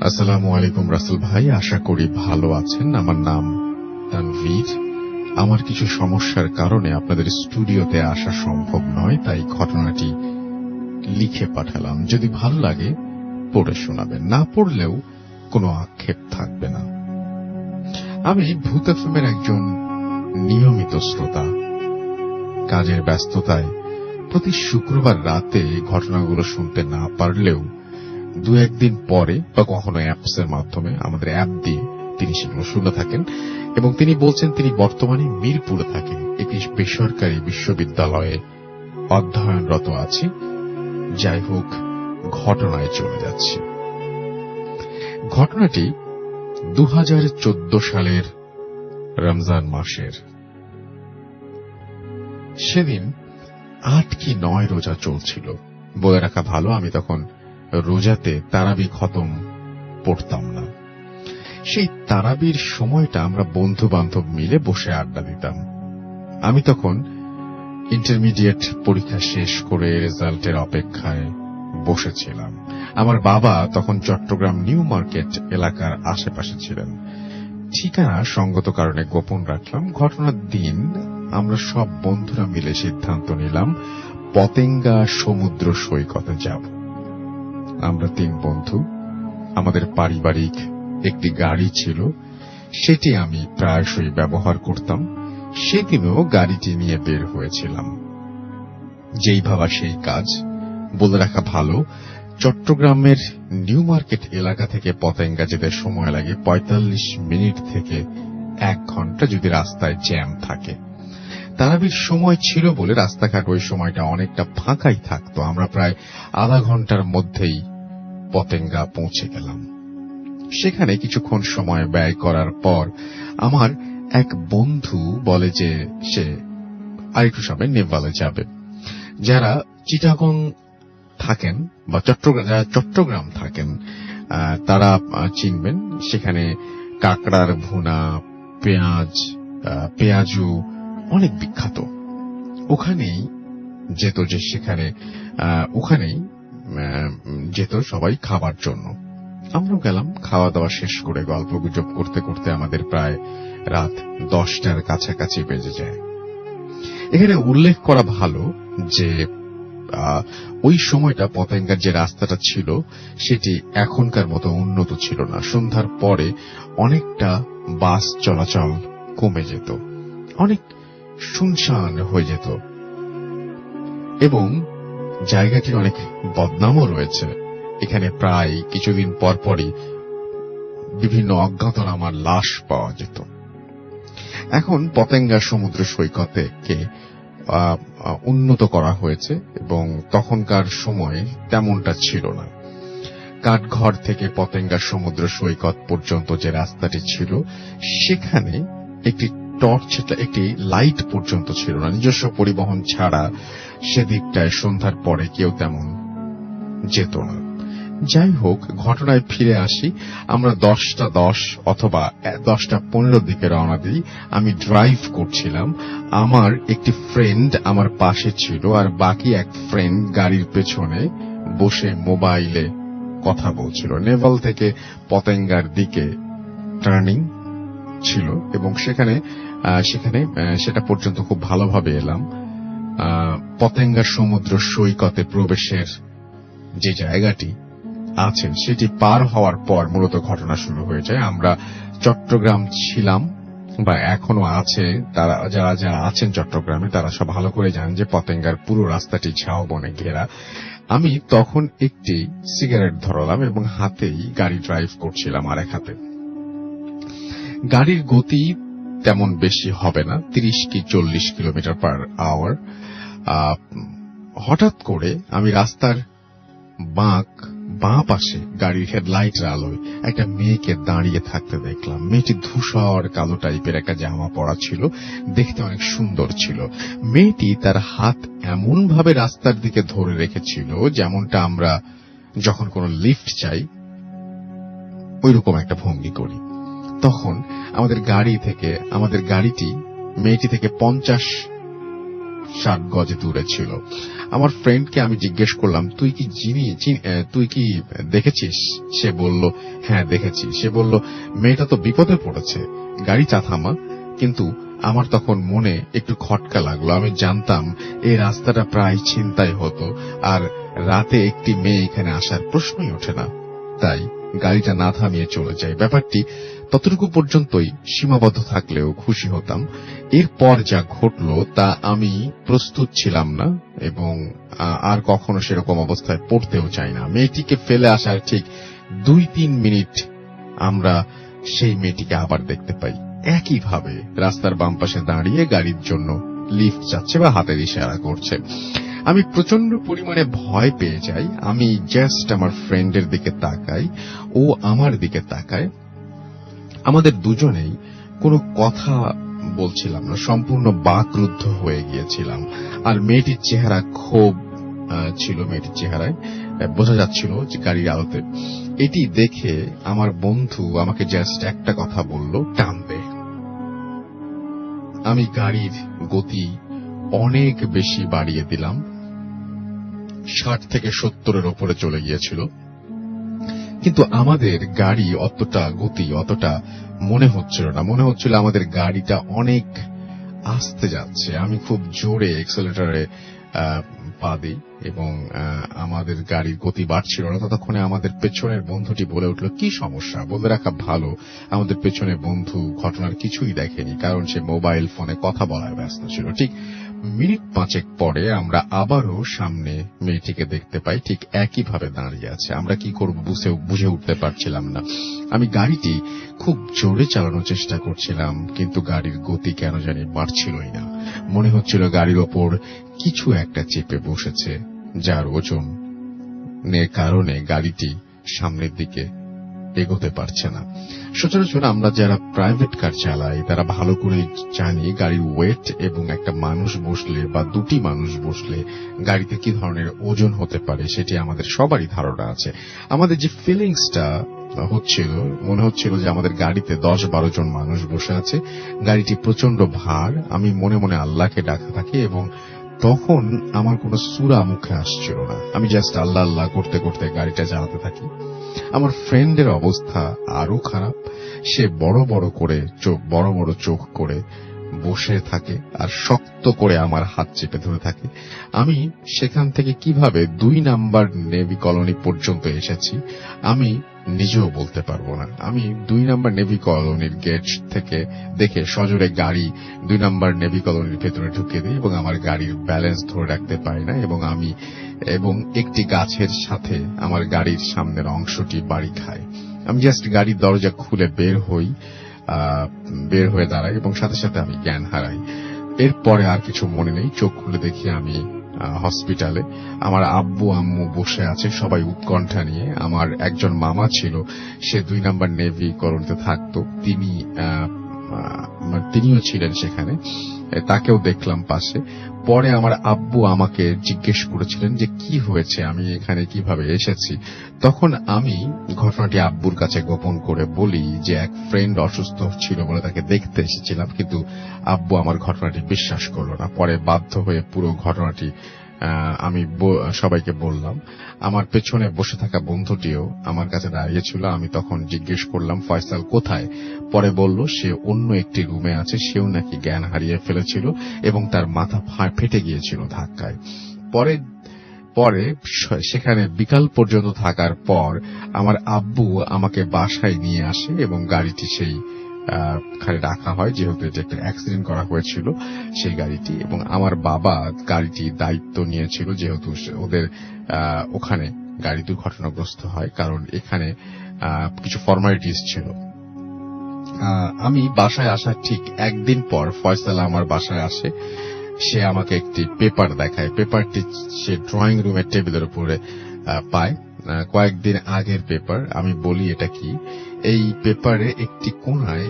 আসসালামু আলাইকুম রাসেল ভাই, আশা করি ভালো আছেন। আমার নাম তানভীর। আমার কিছু সমস্যার কারণে আপনাদের স্টুডিওতে আসা সম্ভব নয়, তাই ঘটনাটি লিখে পাঠালাম। যদি ভালো লাগে, পড়ে শোনাবেন। না পড়লেও কোনো আক্ষেপ থাকবে না। আমি ভূত এফএমের একজন নিয়মিত শ্রোতা। কাজের ব্যস্ততায় প্রতি শুক্রবার রাতে ঘটনাগুলো শুনতে না পারলেও দু একদিন পরে, বা কখনো অ্যাপসের মাধ্যমে, আমাদের অ্যাপ দিয়ে তিনি সেগুলো শুনে থাকেন। এবং তিনি বলছেন, তিনি বর্তমানে মিরপুরে থাকেন, একটি বেসরকারি বিশ্ববিদ্যালয়ে অধ্যয়নরত আছি। যাই হোক, ঘটনায় চলে যাচ্ছে। ঘটনাটি দু হাজার চোদ্দ সালের রমজান মাসের। সেদিন আট কি নয় রোজা চলছিল। বলে রাখা ভালো, আমি তখন রোজাতে তারাবি খতম পড়তাম না। সেই তারাবির সময়টা আমরা বন্ধু বান্ধব মিলে বসে আড্ডা দিতাম। আমি তখন ইন্টারমিডিয়েট পরীক্ষা শেষ করে রেজাল্টের অপেক্ষায় বসেছিলাম। আমার বাবা তখন চট্টগ্রাম নিউ মার্কেট এলাকার আশেপাশে ছিলেন। ঠিকানা সঙ্গত কারণে গোপন রাখলাম। ঘটনার দিন আমরা সব বন্ধুরা মিলে সিদ্ধান্ত নিলাম, পতেঙ্গা সমুদ্র সৈকতে যাব। আমরা তিন বন্ধু। আমাদের পারিবারিক একটি গাড়ি ছিল। সেটি আমি প্রায়শই ব্যবহার করতাম। সেদিনও গাড়িটি নিয়ে বের হয়েছিলাম। যেই ভাবা সেই কাজ, বলে রাখা ভালো, চট্টগ্রামের নিউ মার্কেট এলাকা থেকে পতেঙ্গা যেতে সময় লাগে ৪৫ মিনিট থেকে এক ঘণ্টা যদি রাস্তায় জ্যাম থাকে। তারাবির সময় ছিল বলে রাস্তাঘাট ওই সময়টা অনেকটা ফাঁকাই থাকতো। আমরা প্রায় আধা ঘণ্টার মধ্যেই পতেঙ্গা পৌঁছে গেলাম। সেখানে কিছুক্ষণ সময় ব্যয় করার পর আমার এক বন্ধু বলে যে সে আরেকটু সময় নেপালে যাবে। যারা চিটাগং থাকেন বা চট্টগ্রাম যারা চট্টগ্রাম থাকেন তারা চিনবেন। সেখানে কাকড়ার ভুনা, পেঁয়াজ পেঁয়াজু অনেক বিখ্যাত। ওখানেই যেত যে সেখানে ওখানেই যেত সবাই খাবার জন্য। আমরাও গেলাম, খাওয়া দাওয়া শেষ করে গল্প গুজব করতে করতে আমাদের প্রায় রাত দশটার কাছাকাছি বেজে যায়। এখানে উল্লেখ করা ভালো যে ওই সময়টা পতেঙ্গার যে রাস্তাটা ছিল, সেটি এখনকার মতো উন্নত ছিল না। সন্ধ্যার পরে অনেকটা বাস চলাচল কমে যেত। অনেক শুনশান হয়ে যেত। এবং জায়গাটির অনেক বদনামও রয়েছে। এখানে প্রায় কিছুদিন পর পরই বিভিন্ন অজ্ঞাতনামার লাশ পাওয়া যেত। এখন পতেঙ্গা সমুদ্র সৈকতে কে উন্নত করা হয়েছে এবং তখনকার সময়ে তেমনটা ছিল না। কাঠঘর থেকে পতেঙ্গা সমুদ্র সৈকত পর্যন্ত যে রাস্তাটি ছিল, সেখানে একটি টর্চ একটি লাইট পর্যন্ত ছিল না। নিজস্ব পরিবহন ছাড়া সেদিকটায় সন্ধ্যার পরে কেউ তেমন যেত না। যাই হোক, ঘটনায় ফিরে আসি। আমরা দশটা দশ অথবা দশটা পনেরো দিকে রওনা দিই। আমি ড্রাইভ করছিলাম। আমার একটি ফ্রেন্ড আমার পাশে ছিল আর বাকি এক ফ্রেন্ড গাড়ির পেছনে বসে মোবাইলে কথা বলছিল। নেভাল থেকে পতেঙ্গার দিকে টার্নিং ছিল এবং সেখানে সেখানে সেটা পর্যন্ত খুব ভালোভাবে এলাম। পতেঙ্গা সমুদ্র সৈকতে প্রবেশের যে জায়গাটি আছে, সেটি পার হওয়ার পর মূলত ঘটনা শুরু হয়ে যায়। আমরা চট্টগ্রাম ছিলাম বা এখনও আছে, তারা, যারা যারা আছেন চট্টগ্রামে, তারা সব ভালো করে জানেন যে পতেঙ্গার পুরো রাস্তাটি ঝাও বনে ঘেরা। আমি তখন একটি সিগারেট ধরালাম এবং হাতেই গাড়ি ড্রাইভ করছিলাম আর এক হাতে। গাড়ির গতি তেমন বেশি হবে না, তিরিশ কি চল্লিশ কিলোমিটার পার আওয়ার হঠাৎ করে আমি রাস্তার বাঁক, বাঁ পাশে গাড়ির হেডলাইটের আলোয় একটা মেয়েকে দাঁড়িয়ে থাকতে দেখলাম। মেয়েটি ধূসর কালো টাইপের একটা জামা পরা ছিল, দেখতে অনেক সুন্দর ছিল। মেয়েটি তার হাত এমন ভাবে রাস্তার দিকে ধরে রেখেছিল, যেমনটা আমরা যখন কোনো লিফট চাই, ওইরকম একটা ভঙ্গি করি। তখন আমাদের গাড়ি থেকে, আমাদের গাড়িটি, মেয়েটি থেকে পঞ্চাশ ষাট গজে দূরে ছিল। আমার ফ্রেন্ডকে আমি জিজ্ঞেস করলাম, তুই কি চিনি তুই কি দেখেছিস? সে বলল হ্যাঁ দেখেছি। সে বলল, মেয়েটা তো বিপদে পড়েছে, গাড়ি চা থামা কিন্তু আমার তখন মনে একটু খটকা লাগল। আমি জানতাম, এই রাস্তাটা প্রায় ছিনতাই হতো, আর রাতে একটি মেয়ে এখানে আসার প্রশ্নই ওঠে না। তাই গাড়িটা না থামিয়ে চলে যায় ব্যাপারটি ততটুকু পর্যন্তই সীমাবদ্ধ থাকলেও খুশি হতাম। এরপর যা ঘটলো তা আমি প্রস্তুত ছিলাম না এবং আর কখনো সেরকম অবস্থায় পড়তেও চাই না। মেয়েটিকে ফেলে আসার ঠিক দুই তিন মিনিট আমরা সেই মেয়েটিকে আবার দেখতে পাই। একইভাবে রাস্তার বাম পাশে দাঁড়িয়ে গাড়ির জন্য লিফট যাচ্ছে বা হাতের ইশারা করছে। আমি প্রচণ্ড পরিমাণে ভয় পেয়ে যাই। আমি জাস্ট আমার ফ্রেন্ডের দিকে তাকাই, ও আমার দিকে তাকায়। আমাদের দুজনেই কোনো কথা বলছিলাম না, সম্পূর্ণ বাকরুদ্ধ হয়ে গিয়েছিলাম। আর মেয়েটির চেহারা খুব ছিল মেয়েটির চেহারায়। বোঝা যাচ্ছিল যে গাড়ির আলোতে। এটি দেখে আমার বন্ধু আমাকে জাস্ট একটা কথা বলল, টানবে। আমি গাড়ির গতি অনেক বেশি বাড়িয়ে দিলাম। ষাট থেকে সত্তরের ওপরে চলে গিয়েছিল। কিন্তু আমাদের গাড়ি অতটা গতি, অতটা মনে হচ্ছিল না। মনে হচ্ছিল আমাদের গাড়িটা অনেক আস্তে যাচ্ছে। আমি খুব জোরে এক্সেলেটারে পা দিই এবং আমাদের গাড়ির গতি বাড়ছিল না। ততক্ষণে আমাদের পেছনের বন্ধুটি বলে উঠল, কি সমস্যা? বলে রাখা ভালো। আমাদের পেছনের বন্ধু ঘটনার কিছুই দেখেনি, কারণ সে মোবাইল ফোনে কথা বলায় ব্যস্ত ছিল। ঠিক মিনিট পাঁচেক পরে আমরা আবারও সামনে মেয়েটিকে দেখতে পাই, ঠিক একইভাবে দাঁড়িয়ে আছে। আমরা কি করব বুঝে বুঝে উঠতে পারছিলাম না। আমি গাড়িটি খুব জোরে চালানোর চেষ্টা করছিলাম, কিন্তু গাড়ির গতি কেন জানি বাড়ছিলই না। মনে হচ্ছিল গাড়ির ওপর কিছু একটা চেপে বসেছে, যার ওজন কারণে গাড়িটি সামনের দিকে এগোতে পারছে না। সচরাচর আমরা যারা প্রাইভেট কার চালাই, তারা ভালো করে জানি গাড়ির ওয়েট এবং একটা মানুষ বসলে বা দুটি মানুষ বসলে গাড়িতে কি ধরনের ওজন হতে পারে সেটি আমাদের সবারই ধারণা আছে। আমাদের যে ফিলিংসটা হচ্ছিল, মনে হচ্ছিল যে আমাদের গাড়িতে দশ বারো জন মানুষ বসে আছে, গাড়িটি প্রচণ্ড ভার, আমি মনে মনে আল্লাহকে ডাকা থাকি এবং তখন আমার কোনো সুরা মুখে আসছিল না। আমি জাস্ট আল্লাহ আল্লাহ করতে করতে গাড়িটা চালাতে থাকি। আমার ফ্রেন্ডের অবস্থা আরও খারাপ। সে বড় বড় করে চোখ, বড় বড় চোখ করে বসে থাকে আর শক্ত করে আমার হাত চেপে ধরে থাকে। আমি সেখান থেকে কীভাবে দুই নাম্বার নেভি কলোনি পর্যন্ত এসেছি, আমি নিজেও বলতে পারব না। আমি দুই নাম্বার নেভি কলোনির গেট থেকে দেখে সজোরে গাড়ি দুই নাম্বার নেভি কলোনির ভেতরে ঢুকে দিই এবং আমার গাড়ির ব্যালেন্স ধরে রাখতে পারি না এবং আমি এবং একটি গাছের সাথে আমার গাড়ির সামনের অংশটি বাড়ি খায় আমি জাস্ট গাড়ির দরজা খুলে বের হই বের হয়ে দাঁড়াই এবং সাথে সাথে আমি জ্ঞান হারাই। এরপরে আর কিছু মনে নেই। চোখ খুলে দেখি আমি হসপিটালে আমার আব্বু, আম্মু বসে আছে সবাই উৎকণ্ঠা নিয়ে। আমার একজন মামা ছিল, সে দুই নাম্বার নেভি করতে থাকতো। তিনি তিনিও ছিলেন সেখানে। তাকেও দেখলাম পাশে। পরে আমার আব্বু আমাকে জিজ্ঞেস করেছিলেন যে, কি হয়েছে? আমি এখানে কীভাবে এসেছি? তখন আমি ঘটনাটি আব্বুর কাছে গোপন করে বলি যে, এক ফ্রেন্ড অসুস্থ ছিল বলে তাকে দেখতে এসেছিলাম, কিন্তু আব্বু আমার ঘটনাটি বিশ্বাস করল না। পরে বাধ্য হয়ে পুরো ঘটনাটি আমি সবাইকে বললাম, আমার পেছনে বসে থাকা বন্ধুটিও আমার কাছে দাঁড়িয়েছিল আমি তখন জিজ্ঞেস করলাম, ফয়সাল কোথায়? পরে বলল, সে অন্য একটি রুমে আছে, সেও নাকি জ্ঞান হারিয়ে ফেলেছিল এবং তার মাথা ফেটে গিয়েছিল ধাক্কায়। পরে পরে সেখানে বিকাল পর্যন্ত থাকার পর আমার আব্বু আমাকে বাসায় নিয়ে আসে এবং গাড়িটি সেই খানে রাখা হয়, যেহেতু এটা একটা অ্যাক্সিডেন্ট করা হয়েছিল সেই গাড়িটি। এবং আমার বাবা গাড়িটি দায়িত্ব নিয়েছিল, যেহেতু ওদের ওখানে গাড়ি দুর্ঘটনাগ্রস্ত হয়, কারণ এখানে কিছু ফর্মালিটিস ছিল। আমি বাসায় আসার ঠিক একদিন পর ফয়সালা আমার বাসায় আসে। সে আমাকে একটি পেপার দেখায়। পেপারটি সে ড্রয়িং রুমের টেবিলের উপরে পায়। কয়েকদিন আগের পেপার আমি বলি, এটা কি? এই পেপারে একটি কোনায়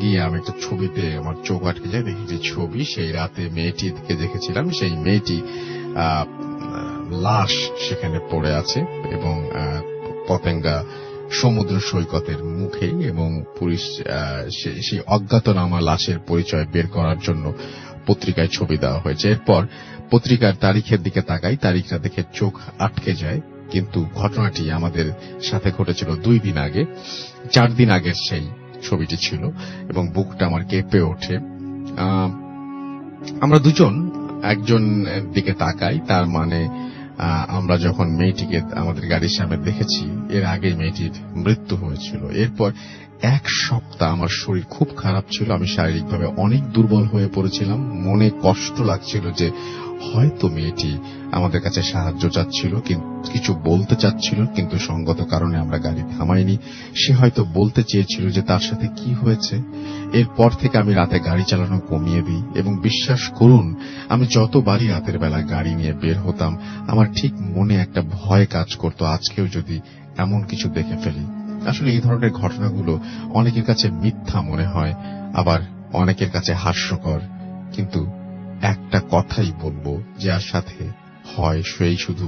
গিয়ে আমি একটা ছবিতে আমার চোখ আটকে যায়, দেখি যে ছবি, সেই রাতে মেয়েটিকে দেখেছিলাম, সেই মেয়েটি লাশ সেখানে পড়ে আছে এবং পতেঙ্গা সমুদ্র সৈকতের মুখে এবং পুলিশ সেই অজ্ঞাতনামা লাশের পরিচয় বের করার জন্য পত্রিকায় ছবি দেওয়া হয়েছে। এরপর পত্রিকার তারিখের দিকে তাকাই, তারিখটা দেখে চোখ আটকে যায়। কিন্তু ঘটনাটি আমাদের সাথে ঘটেছিল দুই দিন আগে, চার দিন আগের সেই ছবিটি ছিল, এবং বুকটা আমার কেঁপে ওঠে। আমরা দুজন, একজন দিকে তাকাই, তার মানে আমরা যখন মেয়েটিকে আমাদের গাড়ির সামনে দেখেছি, এর আগে মেয়েটির মৃত্যু হয়েছিল। এরপর এক সপ্তাহ আমার শরীর খুব খারাপ ছিল, আমি শারীরিকভাবে অনেক দুর্বল হয়ে পড়েছিলাম, মনে কষ্ট লাগছিল যে হয়তো মেয়েটি আমাদের কাছে সাহায্য চাচ্ছিল কিন্তু কিছু বলতে চাচ্ছিল, কিন্তু সঙ্গত কারণে আমরা গাড়ি থামাইনি। সে হয়তো বলতে চেয়েছিল যে তার সাথে কি হয়েছে। এরপর থেকে আমি রাতে গাড়ি চালানো কমিয়ে দিই এবং বিশ্বাস করুন, আমি যতবারই রাতের বেলা গাড়ি নিয়ে বের হতাম, আমার ঠিক মনে একটা ভয় কাজ করত আজকেও যদি এমন কিছু দেখে ফেলি। আসলে এই ধরনের ঘটনাগুলো অনেকের কাছে মিথ্যা মনে হয়, আবার অনেকের কাছে হাস্যকর। কিন্তু একটা কথাই বলব, যার সাথে হয় সেই শুধু